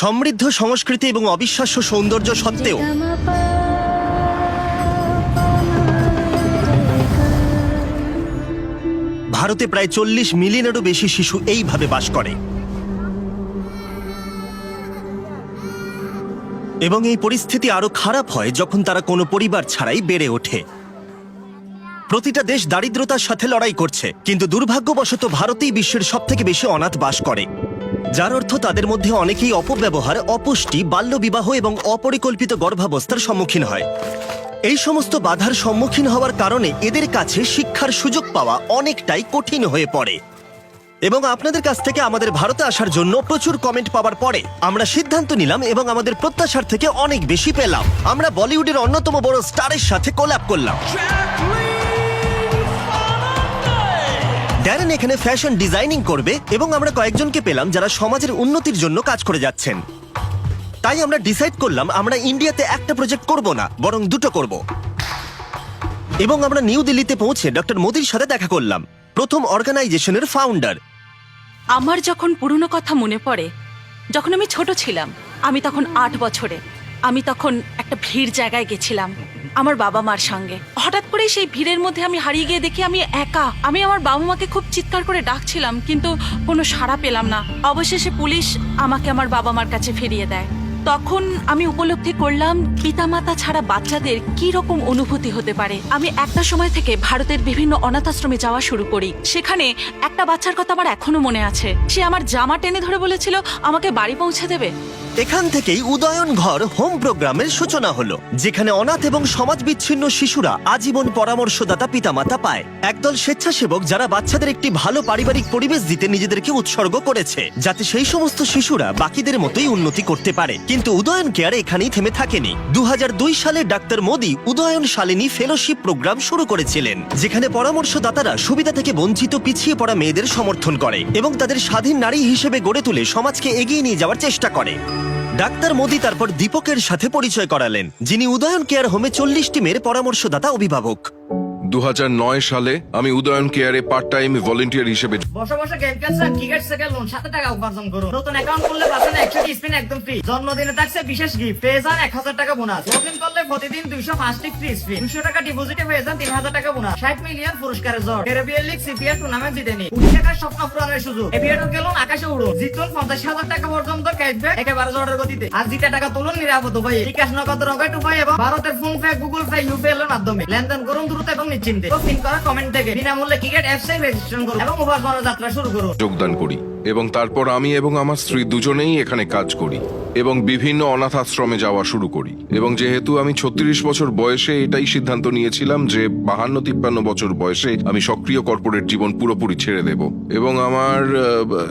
সমৃদ্ধ সংস্কৃতি এবং অবিশ্বাস্য সৌন্দর্য সত্ত্বেও ভারতে প্রায় চল্লিশ মিলিয়নেরও বেশি শিশু এইভাবে বাস করে। এবং এই পরিস্থিতি আরও খারাপ হয় যখন তারা কোনো পরিবার ছাড়াই বেড়ে ওঠে। প্রতিটা দেশ দারিদ্রতার সাথে লড়াই করছে, কিন্তু দুর্ভাগ্যবশত ভারতেই বিশ্বের সব থেকে বেশি অনাথ বাস করে। যার অর্থ তাদের মধ্যে অনেকেই অপব্যবহার, অপুষ্টি, বাল্যবিবাহ এবং অপরিকল্পিত গর্ভাবস্থার সম্মুখীন হয়। এই সমস্ত বাধার সম্মুখীন হওয়ার কারণে এদের কাছে শিক্ষার সুযোগ পাওয়া অনেকটাই কঠিন হয়ে পড়ে। এবং আপনাদের কাছ থেকে আমাদের ভারতে আসার জন্য প্রচুর কমেন্ট পাওয়ার পরে আমরা সিদ্ধান্ত নিলাম এবং আমাদের প্রত্যাশার থেকে অনেক বেশি পেলাম। আমরা বলিউডের অন্যতম বড় স্টারের সাথে কোল্যাপ করলাম। ড্যারেন এখানে ফ্যাশন ডিজাইনিং করবে এবং আমরা কয়েকজনকে পেলাম যারা সমাজের উন্নতির জন্য কাজ করে যাচ্ছেন। তাই আমরা ডিসাইড করলাম আমরা ইন্ডিয়াতে একটা প্রজেক্ট করব না, বরং দুটো করব। এবং আমরা নিউ দিল্লিতে পৌঁছে ডক্টর মোদির সাথে দেখা করলাম, প্রথম অর্গানাইজেশনের ফাউন্ডার আমার যখন পুরনো কথা মনে পড়ে, যখন আমি ছোট ছিলাম, আমি তখন আট বছরে, আমি তখন একটা ভিড় জায়গায় গেছিলাম। আমার বাবা মার সঙ্গে। হঠাৎ করেই সেই ভিড়ের মধ্যে আমি হারিয়ে গিয়ে দেখি আমি একা। আমি আমার বাবা মাকে খুব চিৎকার করে ডাকছিলাম, কিন্তু কোনো সাড়া পেলাম না। অবশেষে পুলিশ আমাকে আমার বাবা মার কাছে ফিরিয়ে দেয়। তখন আমি উপলব্ধি করলাম, পিতামাতা ছাড়া বাচ্চাদের কি রকম অনুভূতি হতে পারে? আমি একটা সময় থেকে ভারতের বিভিন্ন অনাথাশ্রমে যাওয়া শুরু করি। সেখানে একটা বাচ্চার কথা আমার এখনও মনে আছে। সে আমার জামা টেনে ধরে বলেছিল, আমাকে বাড়ি পৌঁছে দেবে? এখান থেকেই উদয়ন ঘর হোম প্রোগ্রামের সূচনা হলো, যেখানে অনাথ এবং সমাজ বিচ্ছিন্ন শিশুরা আজীবন পরামর্শদাতা পিতামাতা পায়। একদল স্বেচ্ছাসেবক যারা বাচ্চাদের একটি ভালো পারিবারিক পরিবেশ দিতে নিজেদেরকে উৎসর্গ করেছে, যাতে সেই সমস্ত শিশুরা বাকিদের মতোই উন্নতি করতে পারে। কিন্তু উদয়ন কেয়ার এখানেই থেমে থাকেনি। দু হাজার দুই সালে doctor Modi Udayan Shalini fellowship program শুরু করেছিলেন, যেখানে পরামর্শদাতারা সুবিধা থেকে বঞ্চিত পিছিয়ে পড়া মেয়েদের সমর্থন করে এবং তাদের স্বাধীন নারী হিসেবে গড়ে তুলে সমাজকে এগিয়ে নিয়ে যাওয়ার চেষ্টা করে। ডাক্তার মোদি তারপর দীপকের সাথে পরিচয় করালেন, যিনি উদয়ন কেয়ার হোমে চল্লিশটি মেয়ের পরামর্শদাতা অভিভাবক। দু সালে আমি উদয়ন কেয়ারে পার্ট টাইম ভলেন্টিয়ার হিসেবে বসে বসে গেম খেলছেন ক্রিকেট থেকে লোন, সাথে টাকা উপার্জন করুন। নতুন অ্যাকাউন্ট খুললে পাচ্ছেন একশো স্পিন একদম ফ্রি জন্মদিনে থাকছে বিশেষ গিফট পেয়ে যান এক হাজার টাকা বোনাস লগ ইন করলে প্রতিদিন দুইশো পাঁচটি ফ্রি স্পিন দুশো টাকা ডিপোজিটে পেয়ে যান তিন হাজার টাকা বোনাস ষাট মিলিয়ন পুরস্কারের জ্বর ক্যারিবিয়ান লিগ সিপিএল টুর্নামেন্ট জিতে নি কোটি টাকার স্বপ্ন পূরণের সুযোগ। এভিয়েটর গেলুন আকাশে উড়ুন। জিতুন পঞ্চাশ হাজার টাকা পর্যন্ত ক্যাশব্যাক একেবারে জটের গতিতে। আর জিতে টাকা তুলুন নিরাপদ উপায়ে। বিকাশ নগদ রকেট উপায় এবং ভারতের PhonePe Google Pay UPI এর মাধ্যমে। লেনদেন করুন দ্রুত এবং নিশ্চিন্তে তো পিন করা কমেন্ট থেকে বিনামূল্যে ক্রিকেট অ্যাপসে রেজিস্ট্রেশন করুন এবং শুরু করুন। যোগদান করি এবং তারপর আমি এবং আমার স্ত্রী দুজনেই এখানে কাজ করি। এবং বিভিন্ন অনাথ আশ্রমে যাওয়া শুরু করি। এবং যেহেতু আমি ছত্রিশ বছর বয়সে এটাই সিদ্ধান্ত নিয়েছিলাম যে বাহান্ন তিপ্পান্ন বছর বয়সে আমি সক্রিয় কর্পোরেট জীবন পুরোপুরি ছেড়ে দেব। এবং আমার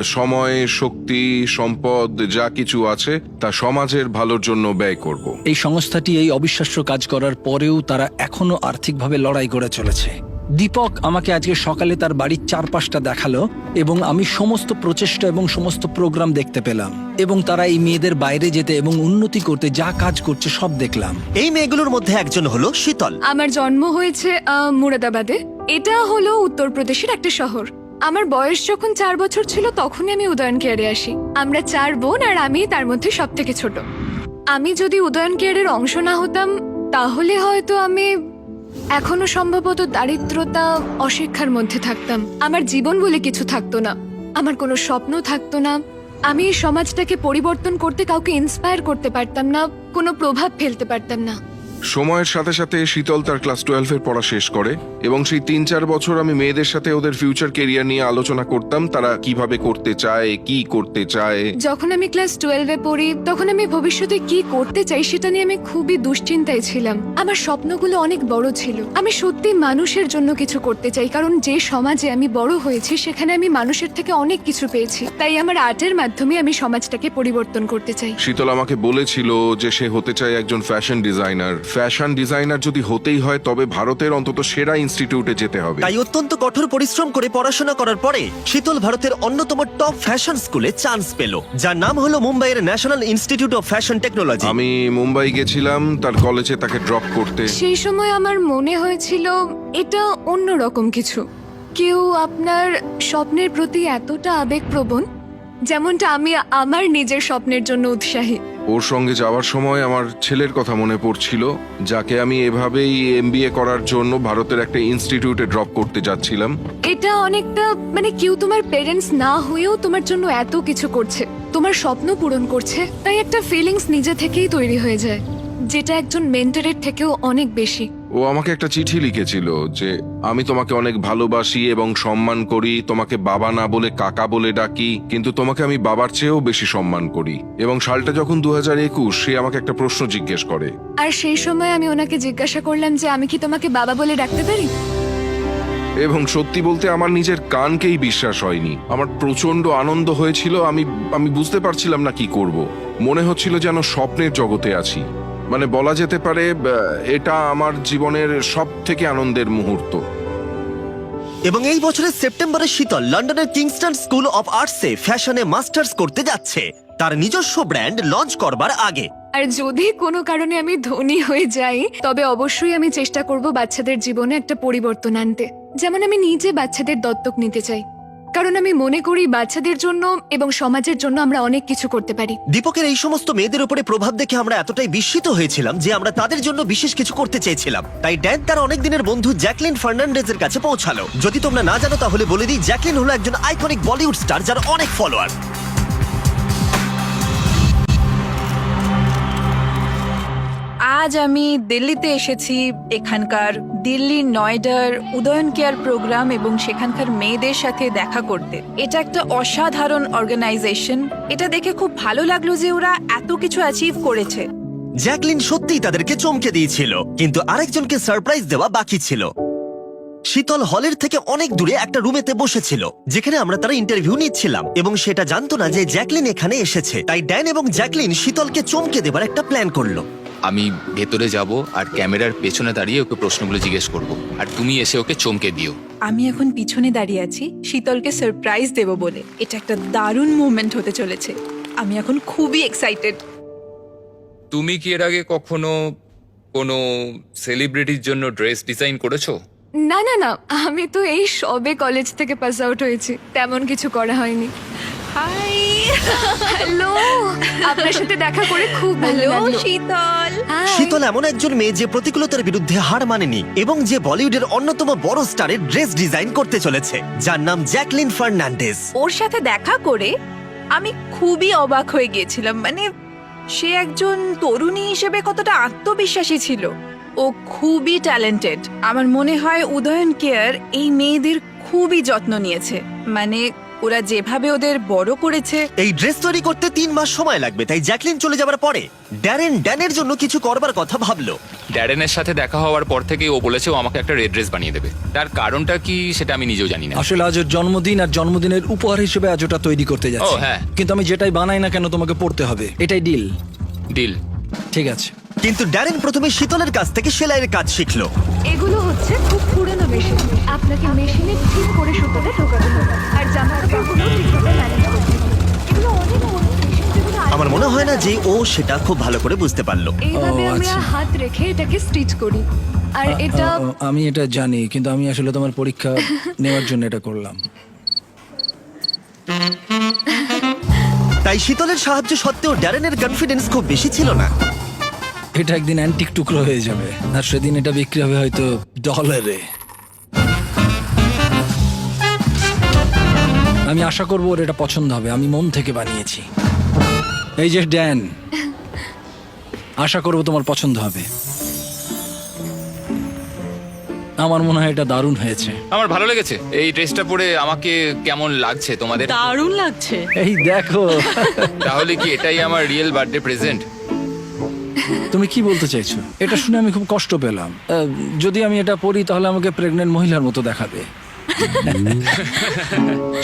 সময়, শক্তি, সম্পদ যা কিছু আছে তা সমাজের ভালোর জন্য ব্যয় করব। এই সংস্থাটি এই অবিশ্বাস্য কাজ করার পরেও তারা এখনও আর্থিকভাবে লড়াই করে চলেছে। দীপক আমাকে আজকে সকালে তার বাড়ির চারপাশটা দেখাল এবং আমি সমস্ত প্রচেষ্টা এবং সমস্ত প্রোগ্রাম দেখতে পেলাম এবং তারা এই মেয়েদের বাইরে যেতে এবং উন্নতি করতে যা কাজ করছে সব দেখলাম। এই মেয়েগুলোর মধ্যে একজন হলো শীতল। আমার জন্ম হয়েছে আহ, মুরাদাবাদে। এটা হলো উত্তরপ্রদেশের একটা শহর। আমার বয়স যখন চার বছর ছিল তখনই আমি উদয়ন কেয়ারে আসি। আমরা চার বোন আর আমি তার মধ্যে সব থেকে ছোট। আমি যদি উদয়ন কেয়ারের অংশ না হতাম তাহলে হয়তো আমি এখনও সম্ভবত দারিদ্রতা অশিক্ষার মধ্যে থাকতাম। আমার জীবন বলে কিছু থাকতো না। আমার কোনো স্বপ্ন থাকতো না। আমি এই সমাজটাকে পরিবর্তন করতে কাউকে ইন্সপায়ার করতে পারতাম না, কোনো প্রভাব ফেলতে পারতাম না। সময়ের সাথে সাথে শীতল তার ক্লাস টুয়েলভের পড়া শেষ করে এবং সেই তিন চার বছর আমি মেয়েদের সাথে ওদের ফিউচার কেরিয়ার নিয়ে আলোচনা করতাম তারা কীভাবে করতে চায় কি করতে চায়। যখন আমি ক্লাস টুয়েলভে পড়ি তখন আমি ভবিষ্যতে কি করতে চাই সেটা নিয়ে আমি খুবই দুশ্চিন্তায় ছিলাম। আমার স্বপ্নগুলো অনেক বড় ছিল। আমি সত্যি মানুষের জন্য কিছু করতে চাই কারণ যে সমাজে আমি বড় হয়েছি সেখানে আমি মানুষের থেকে অনেক কিছু পেয়েছি। তাই আমার আর্টের মাধ্যমে আমি সমাজটাকে পরিবর্তন করতে চাই। শীতল আমাকে বলেছিল যে সে হতে চায় একজন ফ্যাশন ডিজাইনার ফ্যাশন ডিজাইনার যদি হতেই হয় তবে ভারতের অন্তত সেরা ইনস্টিটিউটে যেতে হবে। তাই অত্যন্ত কঠোর পরিশ্রম করে পড়াশোনা করার পরে শীতল ভারতের অন্যতম টপ ফ্যাশন স্কুলে চান্স পেল যার নাম হলো মুম্বাইয়ের National Institute of Fashion Technology আমি মুম্বাই গেছিলাম তার কলেজে তাকে ড্রপ করতে। সেই সময় আমার মনে হয়েছিল এটা অন্য রকম কিছু। কেউ আপনার স্বপ্নের প্রতি এতটা আবেগপ্রবণ যেমনটা আমি আমার নিজের স্বপ্নের জন্য উৎসাহী। ওর সঙ্গে যাওয়ার সময় আমার ছেলের কথা মনে পড়ছিল, যাকে আমি এভাবেই এমবিএ করার জন্য ভারতের একটা ইনস্টিটিউটে ড্রপ করতে যাচ্ছিলাম। এটা অনেকটা মানে কেউ তোমার পেরেন্টস না হয়েও তোমার জন্য এত কিছু করছে। তোমার স্বপ্ন পূরণ করছে, তাই একটা ফিলিংস নিজে থেকেই তৈরি হয়ে যায়, যেটা একজন মেন্টরের থেকেও অনেক বেশি। ও আমাকে একটা চিঠি লিখেছিল যে আমি তোমাকে অনেক ভালোবাসি এবং সম্মান করি তোমাকে বাবা না বলে কাকা বলে ডাকি কিন্তু তোমাকে আমি বাবার চেয়েও বেশি সম্মান করি। এবং সালটা যখন দু হাজার একুশ সে আমাকে একটা প্রশ্ন জিজ্ঞেস করে। আর সেই সময় আমি ওনাকে জিজ্ঞাসা করলাম যে আমি কি তোমাকে বাবা বলে ডাকতে পারি? এবং সত্যি বলতে আমার নিজের কানকেই বিশ্বাস হয়নি। আমার প্রচণ্ড আনন্দ হয়েছিল আমি আমি বুঝতে পারছিলাম না কি করব। মনে হচ্ছিল যেন স্বপ্নের জগতে আছি। মানে বলা যেতে পারে এটা আমার জীবনের সব থেকে আনন্দের মুহূর্ত। এবং এই বছরের সেপ্টেম্বরে শীতল লন্ডনের কিংস্টন স্কুল অফ আর্টসে ফ্যাশনে মাস্টার্স করতে যাচ্ছে। তার নিজস্ব ব্র্যান্ড লঞ্চ করবার আগে। আর যদি কোনো কারণে আমি ধনী হয়ে যাই তবে অবশ্যই আমি চেষ্টা করব বাচ্চাদের জীবনে একটা পরিবর্তন আনতে। যেমন আমি নিজে বাচ্চাদের দত্তক নিতে চাই। কারণ আমি মনে করি বাচ্চাদের জন্য এবং সমাজের জন্য আমরা অনেক কিছু করতে পারি। দীপকের এই সমস্ত মেয়েদের উপরে প্রভাব দেখে আমরা এতটাই বিস্মিত হয়েছিলাম যে আমরা তাদের জন্য বিশেষ কিছু করতে চেয়েছিলাম। তাই ড্যান তার অনেক দিনের বন্ধু জ্যাকলিন ফার্নান্ডেজের কাছে পৌঁছালো। যদি তোমরা না জানো তাহলে বলে দিই, জ্যাকলিন হলো একজন আইকনিক বলিউড স্টার যার অনেক ফলোয়ার আজ আমি দিল্লিতে এসেছি। এখানকার দিল্লির নয়ডার উদয়ন কেয়ার প্রোগ্রাম এবং সেখানকার মেয়েদের সাথে দেখা করতে। এটা একটা অসাধারণ অর্গানাইজেশন। এটা দেখে খুব ভালো লাগল যে ওরা এত কিছু অ্যাচিভ করেছে। জ্যাকলিন সত্যিই তাদেরকে চমকে দিয়েছিল, কিন্তু আরেকজনকে সারপ্রাইজ দেওয়া বাকি ছিল। শীতল হলের থেকে অনেক দূরে একটা রুমেতে বসেছিল, যেখানে আমরা তারা ইন্টারভিউ নিচ্ছিলাম, এবং সেটা জানতো না যে জ্যাকলিন এখানে এসেছে। তাই ড্যান এবং জ্যাকলিন শীতলকে চমকে দেবার একটা প্ল্যান করল। আমি ভেতরে যাব আর ক্যামেরার পেছনে দাঁড়িয়ে ওকে প্রশ্নগুলো জিজ্ঞেস করব। আর তুমি এসে ওকে চমকে দিও। আমি এখন পিছনে দাঁড়িয়ে আছি শীতলকে সারপ্রাইজ দেব বলে। এটা একটা দারুণ মুভমেন্ট হতে চলেছে। আমি এখন খুবই এক্সাইটেড তুমি কি এর আগে কখনো কোনো সেলিব্রিটির জন্য ড্রেস ডিজাইন করেছ? না না না। আমি তো এই সবে কলেজ থেকে পাস আউট হয়েছি। তেমন কিছু করা হয়নি। হাই। হ্যালো। আপনার সাথে দেখা করে খুব ভালো লাগল। শীতল। শীতল এমন একজন মেয়ে যে প্রতিকূলতার বিরুদ্ধে হার মানেনি এবং যে বলিউডের অন্যতম বড় স্টারের ড্রেস ডিজাইন করতে চলেছে যার নাম জ্যাকলিন ফার্নান্ডেজ। ওর সাথে দেখা করে আমি খুবই অবাক হয়ে গিয়েছিলাম। মানে সে একজন তরুণী হিসেবে কতটা আত্মবিশ্বাসী ছিল। ও খুবই ট্যালেন্টেড। আমার মনে হয় উদয়ন কেয়ার এই মেয়েদের খুবই যত্ন নিয়েছে। মানে ওরা যেভাবে ওদের বড় করেছে। এই ড্রেস তৈরি করতে তিন মাস সময় লাগবে তাই জ্যাকলিন চলে যাবার পরে ড্যারেন ড্যানের জন্য কিছু করবার কথা ভাবলো। ড্যারেনের সাথে দেখা হওয়ার পর থেকেই ও বলেছে ও আমাকে একটা রেড ড্রেস বানিয়ে দেবে। তার কারণটা কি সেটা আমি নিজেও জানি না। আসলে আজ ওর জন্মদিন আর জন্মদিনের উপহার হিসেবে আজ ওটা তৈরি করতে যাচ্ছি। ও, হ্যাঁ। কিন্তু আমি যেটাই বানাই না কেন তোমাকে পড়তে হবে। এটাই ডিল ডিল ঠিক আছে। কিন্তু ড্যারেন প্রথমে শীতলের কাছ থেকে সেলাইয়ের কাজ শিখলো। এগুলো হচ্ছে খুব পুরনো মেশিন। আপনাকে মেশিনে ঠিক করে সুতোটা ঢোকাতে হবে। আর জামা কাপড়গুলো ঠিকভাবে ম্যানেজ করতে হবে। এগুলো অনেক পুরনো মেশিন যেগুলো আমার মনে হয় না যে ও সেটা খুব ভালো করে বুঝতে পারল। এইভাবে আমরা আচ্ছা। হাত রেখে এটাকে স্টিচ করি। আর এটা আ, আ, আমি এটা জানি কিন্তু আমি আসলে তোমার পরীক্ষা নেওয়ার জন্য এটা করলাম। তাই শীতলের সাহায্য সত্ত্বেও ড্যারেনের কনফিডেন্স খুব বেশি ছিল না। এটা একদিন অ্যান্টিক টুকরো হয়ে যাবে। আর সেদিন এটা বিক্রি হবে হয়তো ডলারে আমি আশা করব ওর এটা পছন্দ হবে। আমি মন থেকে বানিয়েছি। এই যে ড্যান আশা করব তোমার পছন্দ হবে। আমার মনে হয় এটা দারুণ হয়েছে। আমার ভালো লেগেছে। এই ড্রেসটা পরে আমাকে কেমন লাগছে তোমাদের? দারুণ লাগছে। এই দেখো। তাহলে কি এটাই আমার রিয়েল বার্থডে প্রেজেন্ট তুমি কি বলতে চাইছো? এটা শুনে আমি খুব কষ্ট পেলাম। যদি আমি এটা পড়ি, তাহলে আমাকে প্রেগনেন্ট মহিলার মতো দেখাবে।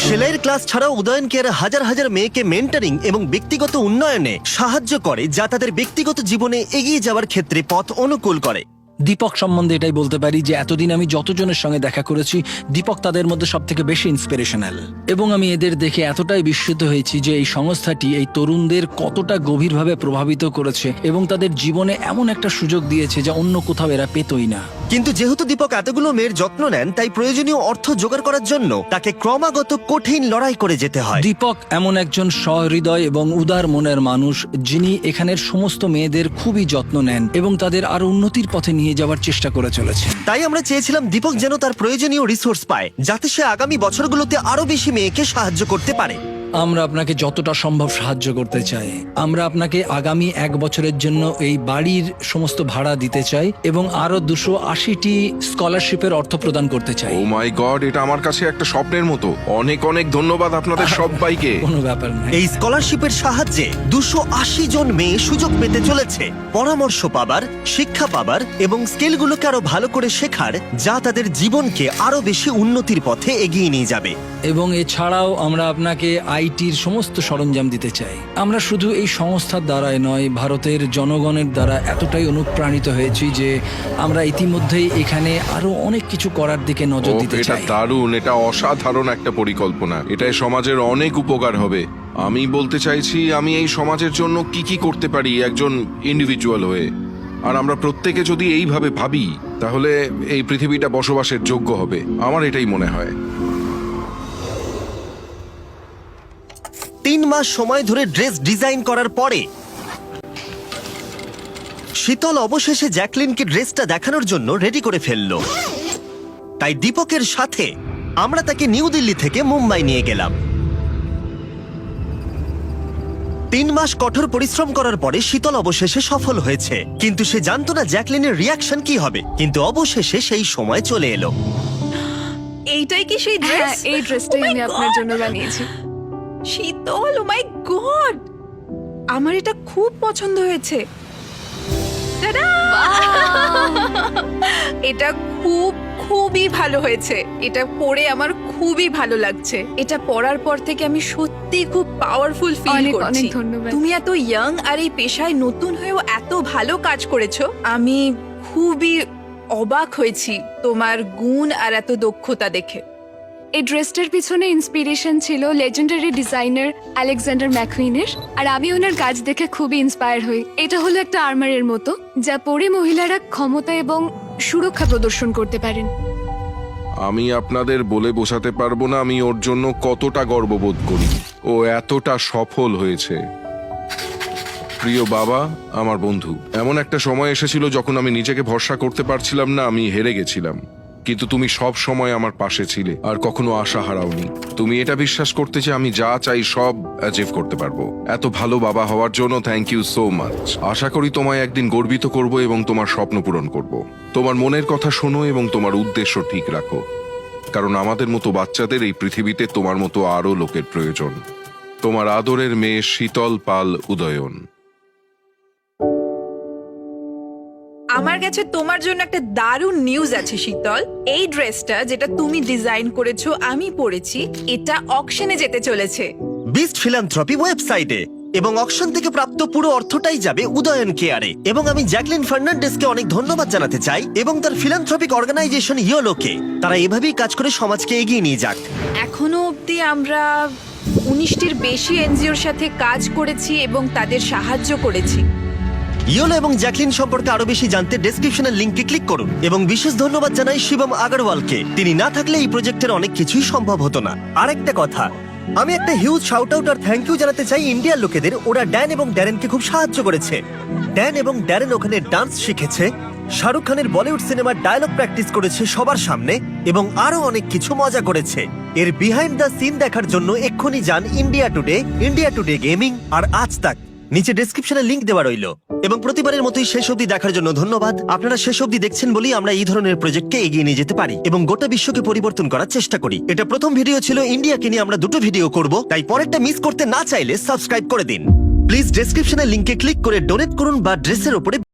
সেলাইয়ের ক্লাস ছাড়াও উদয়ন কেয়ার হাজার হাজার মেয়েকে মেন্টারিং এবং ব্যক্তিগত উন্নয়নে সাহায্য করে, যা তাদের ব্যক্তিগত জীবনে এগিয়ে যাওয়ার ক্ষেত্রে পথ অনুকূল করে। দীপক সম্বন্ধে এটাই বলতে পারি যে এতদিন আমি যতজনের সঙ্গে দেখা করেছি, দীপক তাদের মধ্যে সব থেকে বেশি ইন্সপিরেশনাল এবং আমি এদের দেখে এতটাই বিস্মিত হয়েছি যে এই সংস্থাটি এই তরুণদের কতটা গভীরভাবে প্রভাবিত করেছে এবং তাদের জীবনে এমন একটা সুযোগ দিয়েছে যা অন্য কোথাও এরা পেতই না। কিন্তু যেহেতু দীপক এতগুলো মেয়ের যত্ন নেন তাই প্রয়োজনীয় অর্থ জোগাড় করার জন্য তাকে ক্রমাগত কঠিন লড়াই করে যেতে হয়। দীপক এমন একজন সহৃদয় এবং উদার মনের মানুষ যিনি এখানের সমস্ত মেয়েদের খুবই যত্ন নেন এবং তাদের আরও উন্নতির পথে নিয়ে যাওয়ার চেষ্টা করে চলেছে তাই আমরা চেয়েছিলাম দীপক যেন তার প্রয়োজনীয় রিসোর্স পায় যাতে সে আগামী বছরগুলোতে আরও বেশি মেয়েকে সাহায্য করতে পারে। আমরা আপনাকে যতটা সম্ভব সাহায্য করতে চাই। আমরা আপনাকে আগামী এক বছরের জন্য এই বাড়ির সমস্ত ভাড়া দিতে চাই এবং আরও দুশো আশিটি স্কলারশিপের অর্থ প্রদান করতে চাই। ও মাই গড এটা আমার কাছে একটা স্বপ্নের মতো। অনেক অনেক ধন্যবাদ আপনাদের সবাইকে। কোনো ব্যাপার নাই এই স্কলারশিপের সাহায্যে দুশো আশি জন মেয়ে সুযোগ পেতে চলেছে। পরামর্শ পাবার শিক্ষা পাবার এবং স্কিলগুলোকে আরও ভালো করে শেখার যা তাদের জীবনকে আরও বেশি উন্নতির পথে এগিয়ে নিয়ে যাবে। এবং এছাড়াও আমরা আপনাকে আইটির সমস্ত সরঞ্জাম দিতে চাই। আমরা শুধু এই সংস্থার দ্বারাই নয় ভারতের জনগণের দ্বারা এতটাই অনুপ্রাণিত হয়েছি যে আমরা ইতিমধ্যেই এখানে আরও অনেক কিছু করার দিকে নজর দিতে এটা চাই। দারুণ এটা অসাধারণ একটা পরিকল্পনা। এটাই সমাজের অনেক উপকার হবে। আমি বলতে চাইছি আমি এই সমাজের জন্য কি কি করতে পারি একজন ইন্ডিভিজুয়াল হয়ে। আর আমরা প্রত্যেকে যদি এইভাবে ভাবি তাহলে এই পৃথিবীটা বসবাসের যোগ্য হবে। আমার এটাই মনে হয়। তিন মাস সময় ধরে ড্রেস ডিজাইন করার পরে শীতল অবশেষে জ্যাকলিনকে ড্রেসটা দেখানোর জন্য রেডি করে ফেলল। তাই দীপকের সাথে আমরা তাকে নিউ দিল্লি থেকে মুম্বাই নিয়ে গেলাম। তিন মাস কঠোর পরিশ্রম করার পরে শীতল অবশেষে সফল হয়েছে। কিন্তু সে জানতো না জ্যাকলিনের রিয়াকশন কি হবে। কিন্তু অবশেষে সেই সময় চলে এলো। এইটাই কি সেই হ্যাঁ ড্রেস এই ড্রেসটাই আমি আপনার জন্য বানিয়েছি। শীতল ও মাই গড আমার এটা খুব পছন্দ হয়েছে! এটা খুব খুবই ভালো হয়েছে। এটা পরে আমার খুবই ভালো লাগছে। এটা পরার পর থেকে আমি সত্যি খুব পাওয়ারফুল ফিল অনেক, করছি। অনেক ধন্যবাদ। তুমি এত ইয়াং আর এই পেশায় নতুন হয়েও এত ভালো কাজ করেছ। আমি খুবই অবাক হয়েছি তোমার গুণ আর এত দক্ষতা দেখে। এই ড্রেসটার পিছনে ইন্সপিরেশন ছিল লেজেন্ডারি ডিজাইনার আলেকজান্ডার ম্যাকুইনের আর আমি ওনার কাজ দেখে খুবই ইন্সপায়ার হই। এটা হলো একটা আর্মারের মতো, যা পরে মহিলারা ক্ষমতা এবং সুরক্ষা প্রদর্শন করতে পারেন। আমি আপনাদের বলে বোঝাতে পারব না আমি ওর জন্য কতটা গর্ববোধ করি। ও এতটা সফল হয়েছে। প্রিয় বাবা, আমার বন্ধু, এমন একটা সময় এসেছিল যখন আমি নিজেকে ভরসা করতে পারছিলাম না, আমি হেরে গেছিলাম। কিন্তু তুমি সব সময় আমার পাশে ছিলে আর কখনো আশা হারাওনি। তুমি এটা বিশ্বাস করতে যে আমি যা চাই সব অ্যাচিভ করতে পারব। এত ভালো বাবা হওয়ার জন্য থ্যাংক ইউ সো মাচ আশা করি তোমায় একদিন গর্বিত করব এবং তোমার স্বপ্ন পূরণ করব। তোমার মনের কথা শোনো এবং তোমার উদ্দেশ্য ঠিক রাখো। কারণ আমাদের মতো বাচ্চাদের এই পৃথিবীতে তোমার মতো আরও লোকের প্রয়োজন। তোমার আদরের মেয়ে শীতল পাল উদয়ন। আমার কাছে তোমার জন্য একটা দারুণ নিউজ আছে শীতল। এই ড্রেসটা যেটা তুমি ডিজাইন করেছ আমি পরেছি এটা অকশনে যেতে চলেছে। বিস্ট ফিলান্থ্রপি ওয়েবসাইটে এবং অকশন থেকে প্রাপ্ত পুরো অর্থটাই যাবে উদয়ন কেয়ারে। এবং আমি জ্যাকলিন ফার্নান্ডেসকে অনেক ধন্যবাদ জানাতে চাই এবং তার ফিলান্থ্রপিক অর্গানাইজেশন ইয়োলোকে তারা এভাবেই কাজ করে সমাজকে এগিয়ে নিয়ে যাক। এখনও অবধি আমরা উনিশটির বেশি এনজিওর সাথে কাজ করেছি এবং তাদের সাহায্য করেছি। ইয়োলো এবং জ্যাকলিন সম্পর্কে আরও বেশি জানতে ডেসক্রিপশনের লিঙ্কে ক্লিক করুন এবং বিশেষ ধন্যবাদ জানাই শিবম আগরওয়ালকে তিনি না থাকলে এই প্রজেক্টের অনেক কিছুই সম্ভব হতো না। আরেকটা কথা, আমি একটা হিউজ শাউট আউট আর থ্যাংক ইউ জানাতে চাই ইন্ডিয়ার লোকেদের। ওরা ড্যান এবং ড্যারেনকে খুব সাহায্য করেছে। ড্যান এবং ড্যারেন ওখানে ডান্স শিখেছে, শাহরুখ খানের বলিউড সিনেমার ডায়লগ প্র্যাকটিস করেছে সবার সামনে এবং আরও অনেক কিছু মজা করেছে। এর বিহাইন্ড দ্য সিন দেখার জন্য এক্ষুনি যান India Today India Today gaming আর আজ তাক। নিচে ডেসক্রিপশনে লিংক দেওয়া রইল। এবং প্রতিবারের মতোই শেষ অবধি দেখার জন্য ধন্যবাদ। আপনারা শেষ অবধি দেখছেন বলেই আমরা এই ধরনের প্রজেক্টকে এগিয়ে নিয়ে যেতে পারি এবং গোটা বিশ্বকে পরিবর্তন করার চেষ্টা করি। এটা প্রথম ভিডিও ছিল, ইন্ডিয়াকে নিয়ে আমরা দুটো ভিডিও করব, তাই পরেরটা মিস করতে না চাইলে সাবস্ক্রাইব করে দিন। প্লিজ ডেসক্রিপশনের লিঙ্কে ক্লিক করে ডোনেট করুন বা ড্রেসের উপরে